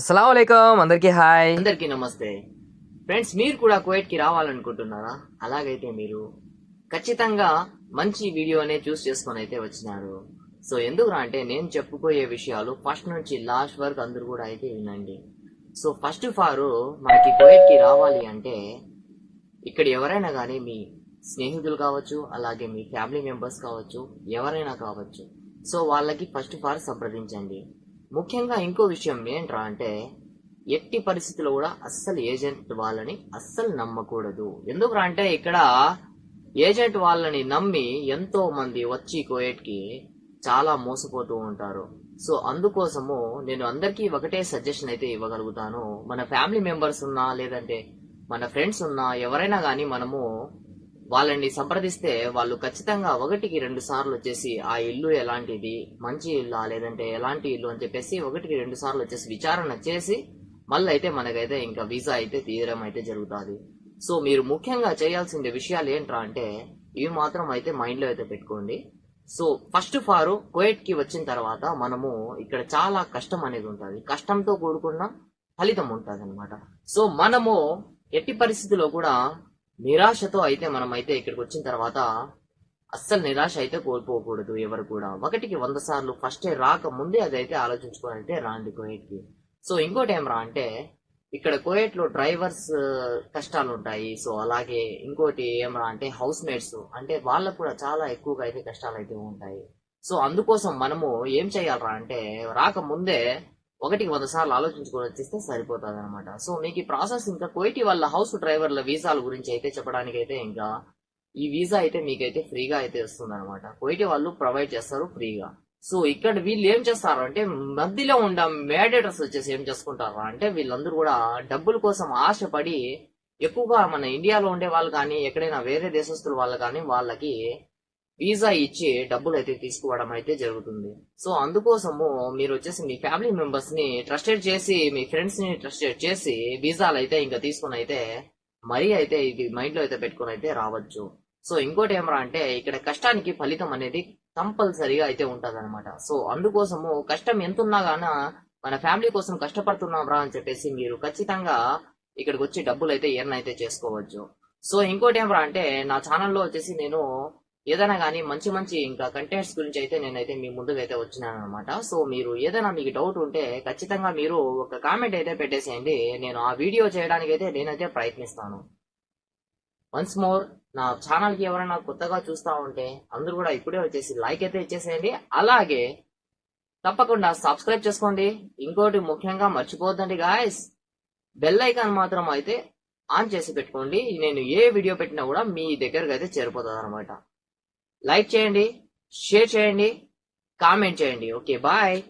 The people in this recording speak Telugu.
అస్సలం అందరికీ హాయ్. అందరికీ నమస్తే. ఫ్రెండ్స్ మీరు కూడా కువైట్కి రావాలనుకుంటున్నారా? అలాగైతే మీరు ఖచ్చితంగా మంచి వీడియోనే చూస్ చేసుకొని అయితే వచ్చినారు. సో ఎందుకురా అంటే నేను చెప్పుకోయే విషయాలు ఫస్ట్ నుంచి లాస్ట్ వరకు అందరూ కూడా అయితే వినండి. సో ఫస్ట్ ఆఫ్ ఆల్ మనకి కువైట్కి రావాలి అంటే ఇక్కడ ఎవరైనా కానీ మీ స్నేహితులు కావచ్చు అలాగే మీ ఫ్యామిలీ మెంబర్స్ కావచ్చు ఎవరైనా కావచ్చు. సో వాళ్ళకి ఫస్ట్ ఆఫ్ ఆల్ సంప్రదించండి. ముఖ్యంగా ఇంకో విషయం ఏంట్రా అంటే ఎట్టి పరిస్థితుల్లో కూడా అస్సలు ఏజెంట్ వాళ్ళని అస్సలు నమ్మకూడదు. ఎందుకురా అంటే ఇక్కడ ఏజెంట్ వాళ్ళని నమ్మి ఎంతో మంది వచ్చి కోయట్కి చాలా మోసపోతూ ఉంటారు. సో అందుకోసము నేను అందరికీ ఒకటే సజెషన్ అయితే ఇవ్వగలుగుతాను. మన ఫ్యామిలీ మెంబర్స్ ఉన్నా లేదంటే మన ఫ్రెండ్స్ ఉన్నా ఎవరైనా కానీ మనము వాళ్ళని సంప్రదిస్తే వాళ్ళు ఖచ్చితంగా ఒకటికి రెండు సార్లు వచ్చేసి ఆ ఇల్లు ఎలాంటిది? మంచి ఇల్లు? లేదంటే ఎలాంటి ఇల్లు? అని చెప్పేసి ఒకటికి రెండు సార్లు వచ్చేసి విచారణ చేసి మళ్ళీ అయితే మనకైతే ఇంకా వీసా అయితే తీయడం అయితే జరుగుతుంది. సో మీరు ముఖ్యంగా చేయాల్సిన విషయాలు ఏంట్రా అంటే ఇవి మాత్రం అయితే మైండ్లో అయితే పెట్టుకోండి. సో ఫస్ట్ ఆఫ్ కోయట్కి కి వచ్చిన తర్వాత మనము ఇక్కడ చాలా కష్టం అనేది ఉంటుంది. కష్టంతో కూడుకున్న ఫలితం ఉంటుంది అనమాట సో మనము ఎట్టి పరిస్థితిలో కూడా నిరాశతో అయితే మనం అయితే ఇక్కడికి వచ్చిన తర్వాత అస్సలు నిరాశ అయితే కోల్పోకూడదు ఎవరు కూడా. ఒకటికి వంద సార్లు ఫస్ట్ రాక ముందే అదైతే ఆలోచించుకోవాలంటే రాండి కోయట్కి. సో ఇంకోటి ఏం రా అంటే ఇక్కడ కోయట్లో డ్రైవర్స్ కష్టాలు ఉంటాయి. సో అలాగే ఇంకోటి ఏం రా అంటే హౌస్ మేట్స్ అంటే వాళ్ళకు కూడా చాలా ఎక్కువగా అయితే కష్టాలు అయితే ఉంటాయి. సో అందుకోసం మనము ఏం చేయాలరా అంటే రాక ముందే ఒకటికి వంద సార్లు ఆలోచించుకొని వచ్చేస్తే సరిపోతుంది అనమాట సో మీకు ఈ ప్రాసెస్ ఇంకా కోయిటి వాళ్ళ హౌస్ డ్రైవర్ల వీసాల గురించి అయితే చెప్పడానికి అయితే ఇంకా ఈ వీసా అయితే మీకైతే ఫ్రీగా అయితే వస్తుంది అనమాట కోయిటి వాళ్ళు ప్రొవైడ్ చేస్తారు ఫ్రీగా. సో ఇక్కడ వీళ్ళు ఏం చేస్తారు అంటే మధ్యలో ఉన్న మేడేటర్స్ వచ్చేసి ఏం చేసుకుంటారు అంటే వీళ్ళందరూ కూడా డబ్బుల కోసం ఆశపడి ఎక్కువగా మన ఇండియాలో ఉండే వాళ్ళు కానీ ఎక్కడైనా వేరే దేశస్తుల వాళ్ళు కానీ వాళ్ళకి వీసా ఇచ్చి డబ్బులు అయితే తీసుకోవడం అయితే జరుగుతుంది. సో అందుకోసము మీరు వచ్చేసి మీ ఫ్యామిలీ మెంబర్స్ని ట్రస్టెడ్ చేసి మీ ఫ్రెండ్స్ని ట్రస్టెడ్ చేసి వీసాలు అయితే ఇంకా తీసుకుని అయితే మరీ అయితే ఇది మైండ్లో అయితే పెట్టుకుని అయితే రావచ్చు. సో ఇంకోటి ఏమరా అంటే ఇక్కడ కష్టానికి ఫలితం అనేది కంపల్సరీగా అయితే ఉంటది అనమాట సో అందుకోసము కష్టం ఎంత ఉన్నా గాన మన ఫ్యామిలీ కోసం కష్టపడుతున్నాం రా అని చెప్పేసి మీరు ఖచ్చితంగా ఇక్కడికి వచ్చి డబ్బులు అయితే ఎర్న్ అయితే చేసుకోవచ్చు. సో ఇంకోటి ఏమరా అంటే నా ఛానల్లో వచ్చేసి నేను ఏదైనా కానీ మంచి మంచి ఇంకా కంటెంట్స్ గురించి అయితే నేనైతే మీ ముందుకు అయితే వచ్చినాను అనమాట సో మీరు ఏదైనా మీకు డౌట్ ఉంటే ఖచ్చితంగా మీరు ఒక కామెంట్ అయితే పెట్టేసేయండి. నేను ఆ వీడియో చేయడానికి అయితే నేనైతే ప్రయత్నిస్తాను. వన్స్ మోర్ నా ఛానల్కి ఎవరైనా కొత్తగా చూస్తా ఉంటే అందరూ కూడా ఇప్పుడే వచ్చేసి లైక్ అయితే ఇచ్చేసేయండి. అలాగే తప్పకుండా సబ్స్క్రైబ్ చేసుకోండి. ఇంకోటి ముఖ్యంగా మర్చిపోద్దండి గాయస్ బెల్ ఐకాన్ మాత్రం అయితే ఆన్ చేసి పెట్టుకోండి. నేను ఏ వీడియో పెట్టినా కూడా మీ దగ్గరకు అయితే చేరిపోతుంది అనమాట లైక్ చేయండి షేర్ చేయండి కామెంట్ చేయండి. Okay bye.